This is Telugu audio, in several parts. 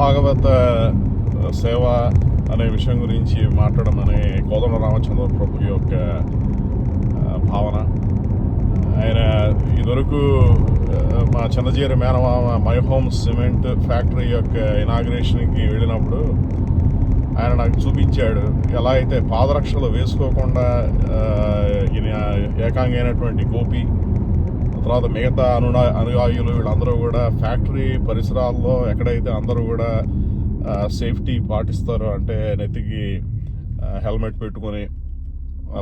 భాగవత సేవ అనే విషయం గురించి మాట్లాడమని కోదండ రామచంద్ర ప్రభు యొక్క భావన. ఆయన ఇదివరకు మా చిన్నజీరి మేనమామ మై హోమ్ సిమెంట్ ఫ్యాక్టరీ యొక్క ఇనాగ్రేషన్కి వెళ్ళినప్పుడు ఆయన నాకు చూపించాడు. ఎలా అయితే పాదరక్షలు వేసుకోకుండా ఏకాంగైనటువంటి ఏకాంగి అయినటువంటి గోపి తర్వాత మిగతా అనునా అనుయాయులు వీళ్ళందరూ కూడా ఫ్యాక్టరీ పరిసరాల్లో ఎక్కడైతే అందరూ కూడా సేఫ్టీ పాటిస్తారో అంటే నెత్తికి హెల్మెట్ పెట్టుకొని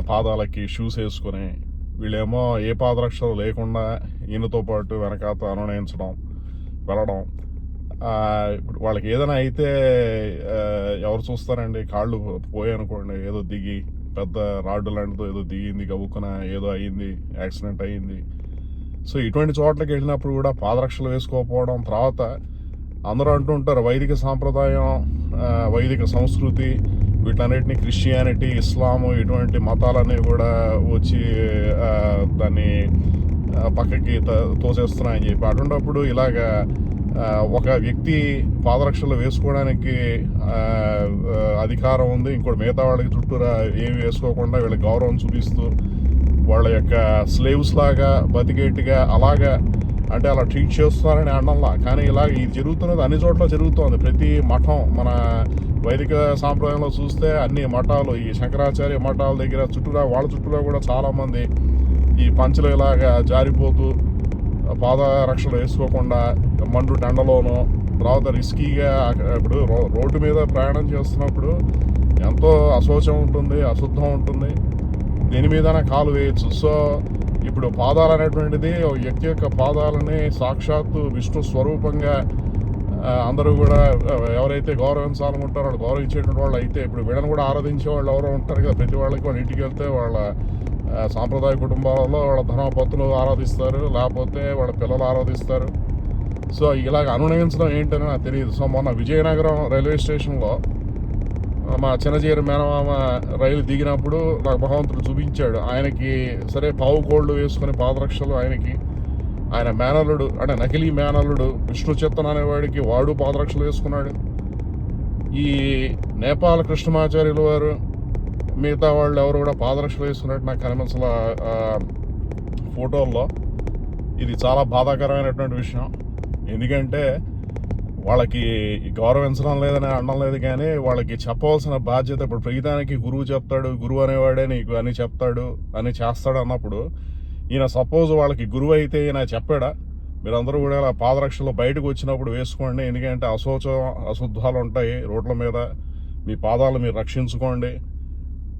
పాదాలకి షూస్ వేసుకొని వీళ్ళేమో ఏ పాదరక్షలు లేకుండా ఈయనతో పాటు వెనకాత అనునయించడం వెళ్ళడం ఇప్పుడు వాళ్ళకి ఏదైనా అయితే ఎవరు చూస్తారండి? కాళ్ళు పోయాయనుకోండి ఏదో దిగి పెద్ద రాడ్డు లాంటిదో ఏదో దిగింది గబుక్కున ఏదో అయ్యింది యాక్సిడెంట్ అయ్యింది సో ఇటువంటి చోట్లకి వెళ్ళినప్పుడు కూడా పాదరక్షలు వేసుకోకపోవడం తర్వాత అందరూ అంటుంటారు వైదిక సాంప్రదాయం వైదిక సంస్కృతి వీటన్నిటిని క్రిస్టియానిటీ ఇస్లాము ఇటువంటి మతాలన్నీ కూడా వచ్చి దాన్ని పక్కకి తోసేస్తున్నాయని చెప్పి. అటువంటిప్పుడు ఇలాగా ఒక వ్యక్తి పాదరక్షలు వేసుకోవడానికి అధికారం ఉంది. ఇంకోటి మిగతా వాళ్ళకి చుట్టూరా ఏమి వేసుకోకుండా వీళ్ళకి గౌరవం చూపిస్తూ వాళ్ళ యొక్క స్లేవ్స్ లాగా బతికేట్టుగా అలాగా అంటే అలా ట్రీట్ చేస్తున్నారని అనడంలా. కానీ ఇలా ఇది జరుగుతున్నది అన్ని చోట్ల జరుగుతోంది. ప్రతి మఠం మన వైదిక సాంప్రదాయంలో చూస్తే అన్ని మఠాలు ఈ శంకరాచార్య మఠాల దగ్గర చుట్టూరా వాళ్ళ చుట్టూరా కూడా చాలామంది ఈ పంచులు ఇలాగా జారిపోతూ పాదరక్షలు వేసుకోకుండా మండు టెండలోనూ తర్వాత రిస్కీగా ఇప్పుడు రోడ్డు మీద ప్రయాణం చేస్తున్నప్పుడు ఎంతో అశోచం ఉంటుంది అశుద్ధం ఉంటుంది. దేని మీదైనా కాలు వేయచ్చు. సో ఇప్పుడు పాదాలు అనేటువంటిది వ్యక్తి యొక్క పాదాలని సాక్షాత్తు విష్ణు స్వరూపంగా అందరూ కూడా ఎవరైతే ఎవరైతే గౌరవించాలనుకుంటారో వాళ్ళు గౌరవించేటువంటి వాళ్ళు అయితే ఇప్పుడు వీళ్ళని కూడా ఆరాధించే వాళ్ళు ఎవరో ఉంటారు కదా ప్రతి వాళ్ళకి వాళ్ళ ఇంటికి వెళ్తే వాళ్ళ సాంప్రదాయ కుటుంబాలలో వాళ్ళ ధర్మపత్తులు ఆరాధిస్తారు లేకపోతే వాళ్ళ పిల్లలు ఆరాధిస్తారు. సో ఇలాగ అనునయించడం ఏంటని నాకు తెలియదు. సో మొన్న విజయనగరం రైల్వే స్టేషన్లో మా చిన్నజీర మేనమామ రైలు దిగినప్పుడు నాకు భగవంతుడు చూపించాడు. ఆయనకి సరే పావు కోళ్ళు వేసుకుని పాదరక్షలు ఆయనకి. ఆయన మేనల్లుడు అంటే నకిలీ మేనల్లుడు విష్ణు చిత్తన్ అనేవాడికి వాడు పాదరక్షలు వేసుకున్నాడు. ఈ నేపాల్ కృష్ణమాచార్యులు వారు మిగతా వాళ్ళు ఎవరు కూడా పాదరక్షలు వేసుకున్నట్టు నాకు కనిపించల ఫోటోల్లో. ఇది చాలా బాధాకరమైనటువంటి విషయం. ఎందుకంటే వాళ్ళకి గౌరవించడం లేదని అనడం లేదు కానీ వాళ్ళకి చెప్పవలసిన బాధ్యత ఇప్పుడు ప్రతిదానికి గురువు చెప్తాడు గురువు అనేవాడే నీకు అని చెప్తాడు అని చేస్తాడు అన్నప్పుడు ఈయన సపోజ్ వాళ్ళకి గురువు అయితే ఈయన చెప్పాడా? మీరందరూ కూడా ఇలా పాదరక్షలు బయటకు వచ్చినప్పుడు వేసుకోండి ఎందుకంటే అశోచం అశుద్ధాలు ఉంటాయి రోడ్ల మీద. మీ పాదాలు మీరు రక్షించుకోండి.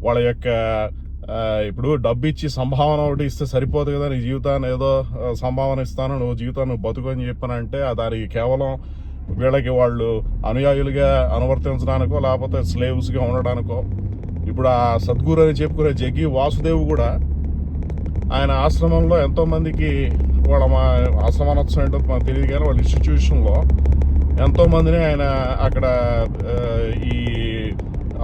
వాళ్ళ యొక్క ఇప్పుడు డబ్బు ఇచ్చి సంభావన ఒకటి ఇస్తే సరిపోదు కదా నీ జీవితాన్ని ఏదో సంభావన ఇస్తాను నువ్వు జీవితాన్ని బతుకు అని చెప్పానంటే దానికి కేవలం వీళ్ళకి వాళ్ళు అనుయాయులుగా అనువర్తించడానికో లేకపోతే స్లేవ్స్గా ఉండడానికో ఇప్పుడు ఆ సద్గురు అని చెప్పుకునే జగ్గి వాసుదేవ్ కూడా ఆయన ఆశ్రమంలో ఎంతోమందికి వాళ్ళ మా ఆశ్రమానోత్సవం ఏంటో మాకు తెలియదు కానీ వాళ్ళ ఇన్స్టిట్యూషన్లో ఎంతోమందిని ఆయన అక్కడ ఈ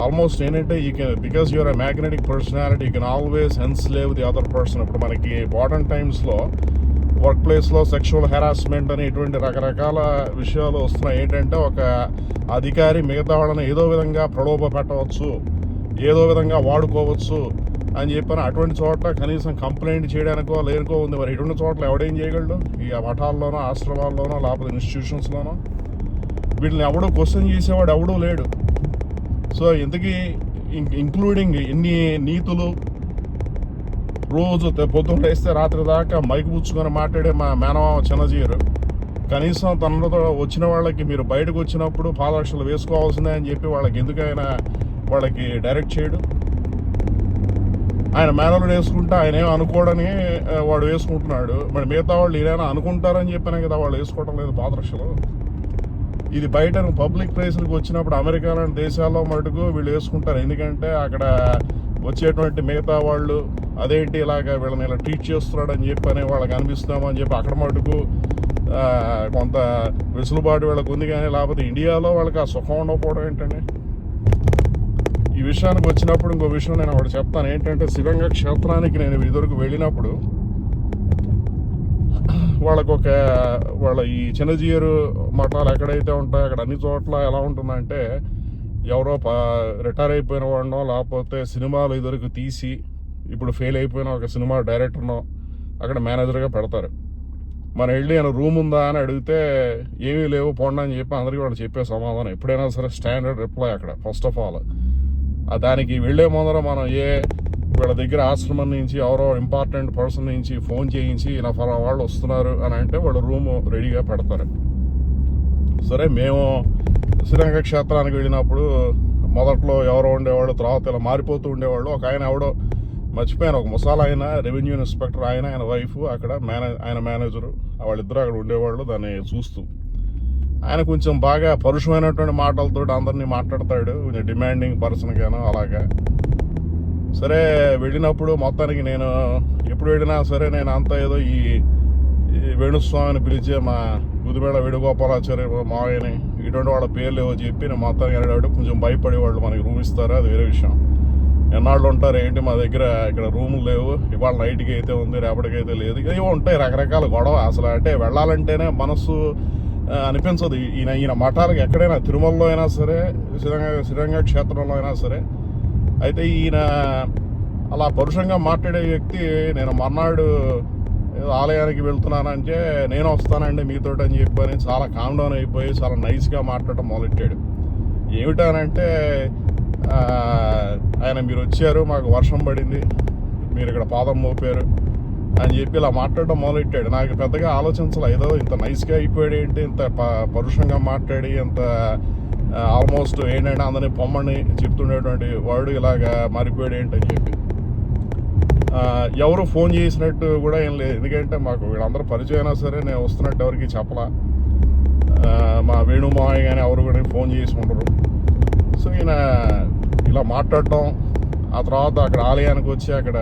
ఆల్మోస్ట్ ఏంటంటే you can because your uh magnetic personality you can always enslave the other person ఇప్పుడు మనకి మోడర్న్ టైమ్స్లో వర్క్ ప్లేస్లో సెక్షువల్ హెరాస్మెంట్ అని ఇటువంటి రకరకాల విషయాలు వస్తున్నాయి. ఏంటంటే ఒక అధికారి మిగతా వాళ్ళని ఏదో విధంగా ప్రలోభ పెట్టవచ్చు ఏదో విధంగా వాడుకోవచ్చు అని చెప్పిన అటువంటి చోట్ల కనీసం కంప్లైంట్ చేయడానికో లేనికో ఉంది. మరి ఇటువంటి చోట్ల ఎవడేం చేయగలడు? ఈ మఠాల్లోనో ఆశ్రమాల్లోనో లేకపోతే ఇన్స్టిట్యూషన్స్లోనో వీటిని ఎవడో క్వశ్చన్ చేసేవాడు ఎవడూ లేడు. సో ఇంతకీ ఇంక్లూడింగ్ ఇన్ని నీతులు రోజు పొద్దున్న లేస్తే రాత్రి దాకా మైకు పుచ్చుకొని మాట్లాడే మా మేనమామ చిన్నజీరు. కనీసం తనతో వచ్చిన వాళ్ళకి మీరు బయటకు వచ్చినప్పుడు పాదరక్షలు వేసుకోవాల్సిందే అని చెప్పి వాళ్ళకి ఎందుకైనా వాళ్ళకి డైరెక్ట్ చేయడు. ఆయన మేనలు వేసుకుంటే ఆయన ఏం అనుకోడని వాడు వేసుకుంటున్నాడు. మరి మిగతా వాళ్ళు ఏదైనా అనుకుంటారని చెప్పినా కదా వాళ్ళు వేసుకోవడం లేదు పాదరక్షలు ఇది బయట పబ్లిక్ ప్లేస్లకు వచ్చినప్పుడు అమెరికా లాంటి దేశాల్లో మటుకు వీళ్ళు వేసుకుంటారు. ఎందుకంటే అక్కడ వచ్చేటువంటి మిగతా వాళ్ళు అదేంటి ఇలాగ వీళ్ళని ఇలా ట్రీట్ చేస్తున్నాడని చెప్పి అనే వాళ్ళకి అనిపిస్తామని చెప్పి అక్కడ మటుకు కొంత వెసులుబాటు వీళ్ళకి ఉంది కానీ లేకపోతే ఇండియాలో వాళ్ళకి ఆ సుఖం ఉండకపోవడం ఏంటండి? ఈ విషయానికి వచ్చినప్పుడు ఇంకో విషయం నేను ఒకటి చెప్తాను. ఏంటంటే శివంగ క్షేత్రానికి నేను ఇదివరకు వెళ్ళినప్పుడు వాళ్ళకు ఒక వాళ్ళ ఈ చిన్నజీయరు మఠాలు ఎక్కడైతే ఉంటాయో అక్కడ అన్ని చోట్ల ఎలా ఉంటుందంటే ఎవరో రిటైర్ అయిపోయిన వాడినో లేకపోతే సినిమాలు ఇదివరకు తీసి ఇప్పుడు ఫెయిల్ అయిపోయిన ఒక సినిమా డైరెక్టర్నో అక్కడ మేనేజర్గా పెడతారు. మనం వెళ్ళి ఆయన రూమ్ ఉందా అని అడిగితే ఏమీ లేవు పోండి అని చెప్పి అందరికీ వాళ్ళు చెప్పే సమాధానం. ఎప్పుడైనా సరే స్టాండర్డ్ రిప్లై అక్కడ ఫస్ట్ ఆఫ్ ఆల్ దానికి వెళ్ళే ముందర మనం ఏ వీళ్ళ దగ్గర ఆశ్రమం నుంచి ఎవరో ఇంపార్టెంట్ పర్సన్ నుంచి ఫోన్ చేయించి ఇలా ఫలా వాళ్ళు వస్తున్నారు అని అంటే వాళ్ళు రూమ్ రెడీగా పెడతారు. సరే మేము శ్రీరంగ క్షేత్రానికి వెళ్ళినప్పుడు మొదట్లో ఎవరో ఉండేవాళ్ళు తర్వాత ఇలా మారిపోతూ ఉండేవాళ్ళు. ఒక ఆయన ఎవడో మర్చిపోయాను. ఒక ముసాల ఆయన రెవెన్యూ ఇన్స్పెక్టర్ ఆయన ఆయన వైఫ్ అక్కడ మేనేజ్ ఆయన మేనేజరు వాళ్ళిద్దరూ అక్కడ ఉండేవాళ్ళు దాన్ని చూస్తూ. ఆయన కొంచెం బాగా పరుషమైనటువంటి మాటలతో అందరినీ మాట్లాడతాడు. కొంచెం డిమాండింగ్ పర్సన్ గాను అలాగా. సరే వెళ్ళినప్పుడు మొత్తానికి నేను ఎప్పుడు వెళ్ళినా సరే నేను అంతా ఏదో ఈ ఈ వేణుస్వామిని పిలిచే మా గుదిమేళ వేణుగోపాలాచార్య మావయ్యని ఇటువంటి వాళ్ళ పేర్లు ఏవో చెప్పి నేను మొత్తానికి వెళ్ళాడు కొంచెం భయపడేవాళ్ళు మనకి రూమ్ ఇస్తారా? అది వేరే విషయం. ఎన్నాళ్ళు ఉంటారు ఏంటి? మా దగ్గర ఇక్కడ రూములు లేవు. ఇవాళ నైట్కి అయితే ఉంది రేపటికి అయితే లేదు. ఏవో ఉంటాయి రకరకాల గొడవ అసలు. అంటే వెళ్ళాలంటేనే మనసు అనిపించదు. ఈయన ఈయన మఠాలకు ఎక్కడైనా తిరుమలలో అయినా సరే శ్రీరంగ శ్రీరంగ క్షేత్రంలో అయినా సరే అయితే ఈయన అలా పరుషంగా మాట్లాడే వ్యక్తి నేను మర్నాడు ఆలయానికి వెళ్తున్నానంటే నేను వస్తానండి మీతోటి అని చెప్పని చాలా కామ్ డౌన్ అయిపోయి చాలా నైస్గా మాట్లాడటం మొదలెట్టాడు. ఏమిటానంటే ఆయన మీరు వచ్చారు మాకు వర్షం పడింది మీరు ఇక్కడ పాదం మోపారు అని చెప్పి ఇలా మాట్లాడడం మొదలెట్టాడు. నాకు పెద్దగా ఆలోచించాల ఏదో ఇంత నైస్గా అయిపోయాడు ఏంటి ఇంత ప- పరుషంగా మాట్లాడి ఇంత ఆల్మోస్ట్ ఏంటంటే అందరినీ పొమ్మని చెప్తుండేటువంటి వాడు ఇలాగా మారిపోయాడు ఏంటని చెప్పి. ఎవరు ఫోన్ చేసినట్టు కూడా ఏం లేదు. ఎందుకంటే మాకు వీళ్ళందరూ పరిచయం అయినా సరే నేను వస్తున్నట్టు ఎవరికి చెప్పలా. మా మా వేణుమావయ్య కానీ ఎవరు కూడా ఫోన్ చేసి ఉండరు. సో ఈయన ఇలా మాట్లాడటం ఆ తర్వాత అక్కడ ఆలయానికి వచ్చి అక్కడ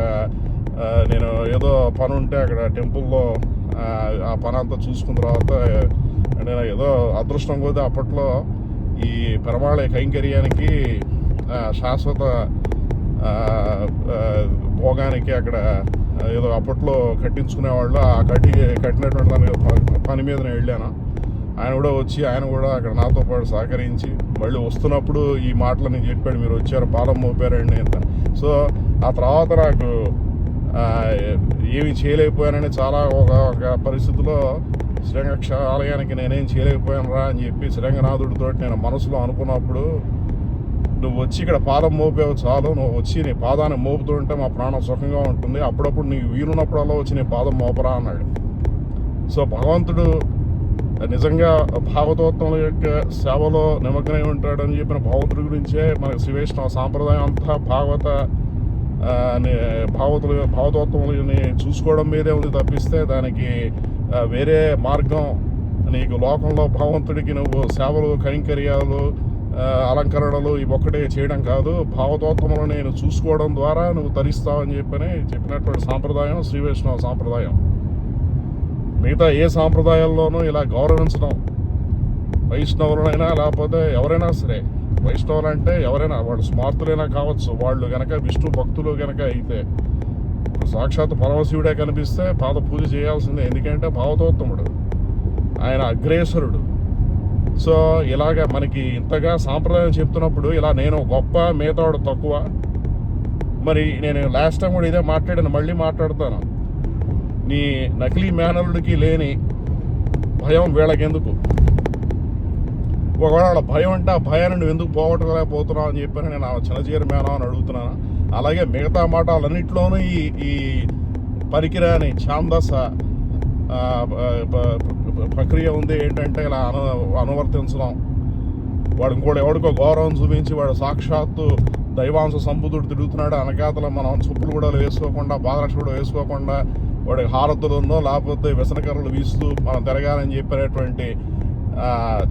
నేను ఏదో పని ఉంటే అక్కడ టెంపుల్లో ఆ, పని అంతా చూసుకున్న తర్వాత నేను ఏదో అదృష్టం కొద్దీ అప్పట్లో ఈ పెరమాళ కైంకర్యానికి శాశ్వత పోగానికి అక్కడ ఏదో అప్పట్లో కట్టించుకునేవాళ్ళు ఆ కట్టి కట్టినటువంటి దాని పని మీద నేను వెళ్ళాను. ఆయన కూడా వచ్చి ఆయన కూడా అక్కడ నాతో పాటు సహకరించి మళ్ళీ వస్తున్నప్పుడు ఈ మాటలు నేను చెప్పాడు మీరు వచ్చారు పాలం మోపారండి అంత. సో ఆ తర్వాత నాకు ఏమి చేయలేకపోయానని చాలా ఒక ఒక పరిస్థితిలో శ్రీరంగ ఆలయానికి నేనేం చేయలేకపోయాను రా అని చెప్పి శ్రీరంగనాథుడితో నేను మనసులో అనుకున్నప్పుడు నువ్వు వచ్చి ఇక్కడ పాదం మోపావు చాలు. నువ్వు వచ్చి నీ పాదాన్ని మోపుతూ ఉంటే మా ప్రాణం సుఖంగా ఉంటుంది. అప్పుడప్పుడు నీకు వీలున్నప్పుడల్లా వచ్చి నీ పాదం మోపరా అన్నాడు. సో భగవంతుడు నిజంగా భాగవతోత్తముల యొక్క సేవలో నిమగ్నమై ఉంటాడని చెప్పిన భగవంతుడి గురించే మన శ్రీవైష్ణవ సాంప్రదాయం అంతా భాగవత ఆ, ని- భాగవతులు చూసుకోవడం మీదే ఉంది తప్పిస్తే దానికి వేరే మార్గం. నీకు లోకంలో భగవంతుడికి నువ్వు సేవలు కైంకర్యాలు అలంకరణలు ఇవొక్కటే చేయడం కాదు భావతోత్తములు నేను చూసుకోవడం ద్వారా నువ్వు తరిస్తావని చెప్పని చెప్పినటువంటి సాంప్రదాయం శ్రీ వైష్ణవ సాంప్రదాయం. మిగతా ఏ సాంప్రదాయాల్లోనూ ఇలా గౌరవించడం వైష్ణవులనైనా లేకపోతే ఎవరైనా సరే వైష్ణవులు అంటే ఎవరైనా వాళ్ళు స్మార్తులైనా కావచ్చు వాళ్ళు గనక విష్ణు భక్తులు గనక అయితే సాక్షాత్ పరమశివుడే కనిపిస్తే పాద పూజ చేయాల్సిందే ఎందుకంటే భావతోత్తముడు ఆయన అగ్రేసరుడు. సో ఇలాగ మనకి ఇంతగా సాంప్రదాయం చెప్తున్నప్పుడు ఇలా నేను గొప్ప మిగతావాడు తక్కువ. మరి నేను లాస్ట్ టైం కూడా ఇదే మాట్లాడాను మళ్ళీ మాట్లాడతాను. నీ నకిలీ మేనలుడికి లేని భయం వీళ్ళకెందుకు? ఒకవేళ వాళ్ళ భయం అంటే ఆ భయాన్ని నువ్వు ఎందుకు పోగొట్టలేకపోతున్నావు అని చెప్పి నేను ఆ చిన్నచీర మేనం అని అడుగుతున్నాను. అలాగే మిగతా మాటలన్నింటిలోనూ ఈ ఈ పరికిరాని ఛాందస ప్రక్రియ ఉంది ఏంటంటే ఇలా అను అనువర్తించడం. వాడు ఇంకోటి ఎవడికో గౌరవం చూపించి వాడు సాక్షాత్తు దైవాంశ సంబుద్ధుడు తిరుగుతున్నాడు. అనకాతల మనం చుప్పులు కూడా వేసుకోకుండా పాదరక్ష కూడా వేసుకోకుండా వాడికి హారతులు ఉందో లేకపోతే వ్యసనకర్రలు వీస్తూ మనం తిరగాలని చెప్పినటువంటి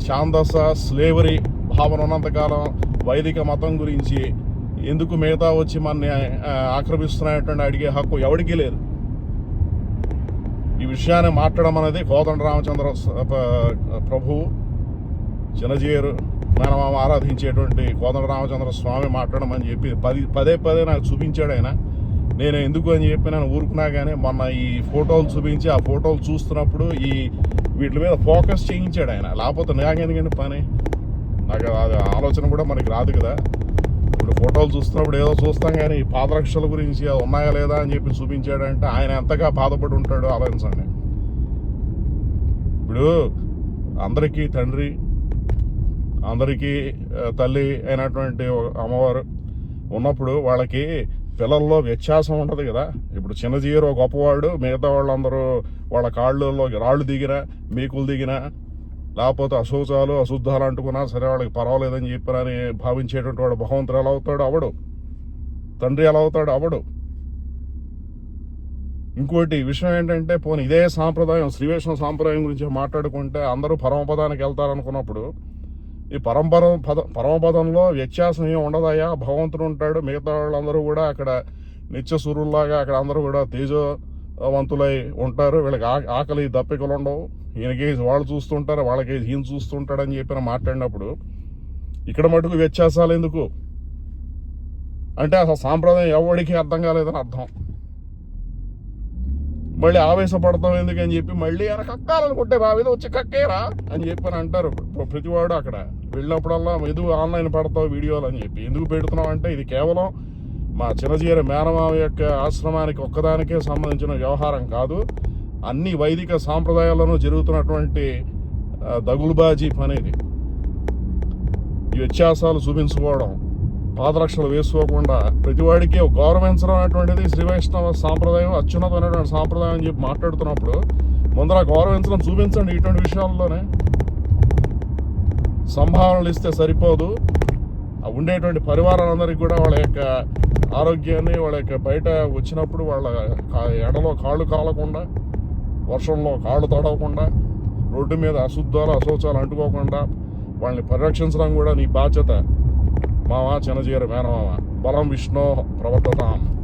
ఛాందస స్లేవరీ భావన ఉన్నంతకాలం వైదిక మతం గురించి ఎందుకు మిగతా వచ్చి మనని ఆ, ఆక్రమిస్తున్నాయటువంటి అడిగే హక్కు ఎవడికి లేదు. ఈ విషయాన్ని మాట్లాడడం అనేది కోదండ రామచంద్ర ప్రభు ప్రభువు చిన్నజీయరు మేనమామ ఆరాధించేటువంటి కోదండ రామచంద్ర స్వామి మాట్లాడమని చెప్పి పది పదే పదే నాకు చూపించాడు ఆయన. నేను ఎందుకు అని చెప్పి నేను ఊరుకున్నా కానీ మొన్న ఈ ఫోటోలు చూపించి ఆ ఫోటోలు చూస్తున్నప్పుడు ఈ వీటి మీద ఫోకస్ చేయించాడు ఆయన. లేకపోతే నాకెందుకండి పని? నాకు అది ఆలోచన కూడా మనకి రాదు కదా. రెండు ఫోటోలు చూస్తున్నప్పుడు ఏదో చూస్తాం కానీ ఈ పాదరక్షల గురించి అది ఉన్నాయా లేదా అని చెప్పి చూపించాడంటే ఆయన ఎంతగా బాధపడి ఉంటాడో ఆలోచించండి. ఇప్పుడు అందరికీ తండ్రి అందరికీ తల్లి అయినటువంటి అమ్మవారు ఉన్నప్పుడు వాళ్ళకి పిల్లల్లో వ్యత్యాసం ఉంటుంది కదా. ఇప్పుడు చిన్నజీరు ఒక గొప్పవాడు మిగతా వాళ్ళందరూ వాళ్ళ కాళ్ళలో రాళ్ళు దిగిన మీకులు దిగిన లేకపోతే అశోచాలు అశుద్ధాలు అంటుకున్నా సరే వాళ్ళకి పర్వాలేదని చెప్పినని భావించేటువంటి వాడు భగవంతుడు ఎలా అవుతాడు? అవడు. తండ్రి ఎలా అవుతాడు? అవడు. ఇంకోటి విషయం ఏంటంటే పోనీ ఇదే సాంప్రదాయం శ్రీవైష్ణవ సాంప్రదాయం గురించి మాట్లాడుకుంటే అందరూ పరమపదానికి వెళ్తారనుకున్నప్పుడు ఈ పరంపర పద పరమపదంలో వ్యత్యాసం ఏం ఉండదయ్యా? భగవంతుడు ఉంటాడు మిగతా వాళ్ళందరూ కూడా అక్కడ నిత్య సూర్యుల్లాగా అక్కడ అందరూ కూడా తేజవంతులై ఉంటారు. వీళ్ళకి ఆకలి దప్పికలు ఉండవు ఈయనకి వాళ్ళు చూస్తుంటారు వాళ్ళకి ఈయన చూస్తుంటాడని చెప్పిన మాట్లాడినప్పుడు ఇక్కడ మటుకు వ్యత్యాసాలు ఎందుకు? అంటే అసలు సాంప్రదాయం ఎవరికి అర్థం కాలేదని అర్థం. మళ్ళీ ఆవేశపడతాం ఎందుకని చెప్పి మళ్ళీ ఆయన కక్కాలనుకుంటే మా మీద వచ్చి కక్కేరా అని చెప్పి అని అంటారు ప్రతివాడు అక్కడ వెళ్ళినప్పుడల్లా ఎందుకు ఆన్లైన్ పెడతావు వీడియోలు అని చెప్పి ఎందుకు పెడుతున్నావు అంటే ఇది కేవలం మా చిన్నజీర మేనమామ యొక్క ఆశ్రమానికి ఒక్కదానికే సంబంధించిన వ్యవహారం కాదు. అన్ని వైదిక సాంప్రదాయాలను జరుగుతున్నటువంటి దగులుబాజీ పనేది. ఈ వ్యత్యాసాలు చూపించుకోవడం పాదరక్షలు వేసుకోకుండా ప్రతివాడికి ఒక గౌరవించడం అనేటువంటిది శ్రీ వైష్ణవ సాంప్రదాయం అత్యున్నతమైనటువంటి సాంప్రదాయం అని చెప్పి మాట్లాడుతున్నప్పుడు ముందర గౌరవించడం చూపించండి ఇటువంటి విషయాల్లోనే. సంభావనలు ఇస్తే సరిపోదు. ఉండేటువంటి పరివారాలందరికీ కూడా వాళ్ళ యొక్క ఆరోగ్యాన్ని వాళ్ళ యొక్క బయట వచ్చినప్పుడు వాళ్ళ ఎడలో కాళ్ళు కాలకుండా వర్షంలో కాళ్ళు తడవకుండా రోడ్డు మీద అశుద్ధాలు అశౌచాలు అంటుకోకుండా వాళ్ళని పరిరక్షించడం కూడా నీ బాధ్యత. మావా చిన్నజీర మేనమామ బలం విష్ణు ప్రవర్తతాం.